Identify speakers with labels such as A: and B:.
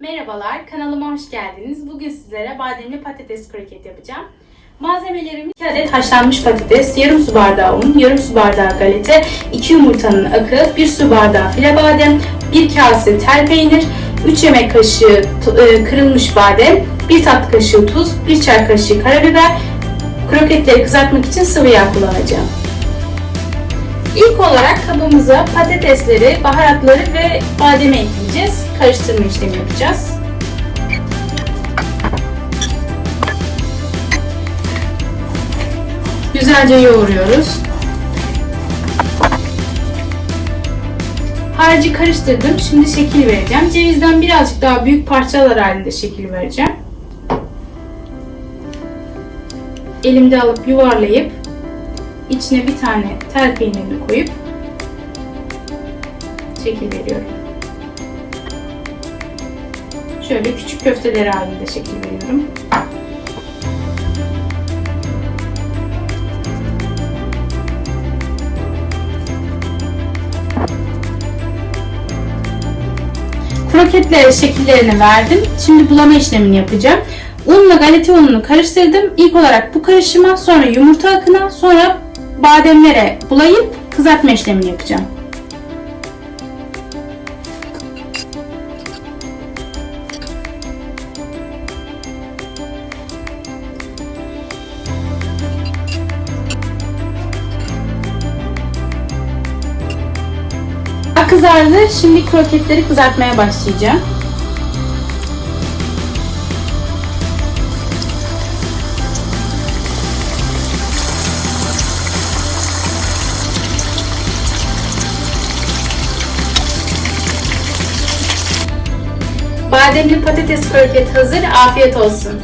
A: Merhabalar, kanalıma hoş geldiniz. Bugün sizlere bademli patates kroket yapacağım. Malzemelerimiz 2 adet haşlanmış patates, yarım su bardağı un, yarım su bardağı galeta, 2 yumurtanın akı, 1 su bardağı file badem, 1 kase tel peynir, 3 yemek kaşığı e, kırılmış badem, 1 tatlı kaşığı tuz, 1 çay kaşığı karabiber, kroketleri kızartmak için sıvı yağ kullanacağım. İlk olarak kabımıza patatesleri, baharatları ve bademi ekleyeceğiz. Karıştırma işlemi yapacağız. Güzelce yoğuruyoruz. Harcı karıştırdım. Şimdi şekil vereceğim. Cevizden birazcık daha büyük parçalar halinde şekil vereceğim. Elimde alıp yuvarlayıp içine bir tane tel peynirini koyup şekil veriyorum. Şöyle küçük köfteler halinde şekil veriyorum. Kroketle şekillerini verdim. Şimdi bulama işlemini yapacağım. Unla galeta ununu karıştırdım. İlk olarak bu karışıma, sonra yumurta akına, sonra bademlere bulayıp kızartma işlemini yapacağım. Kızardı. Şimdi kroketleri kızartmaya başlayacağım. Bademli patates kroket hazır. Afiyet olsun.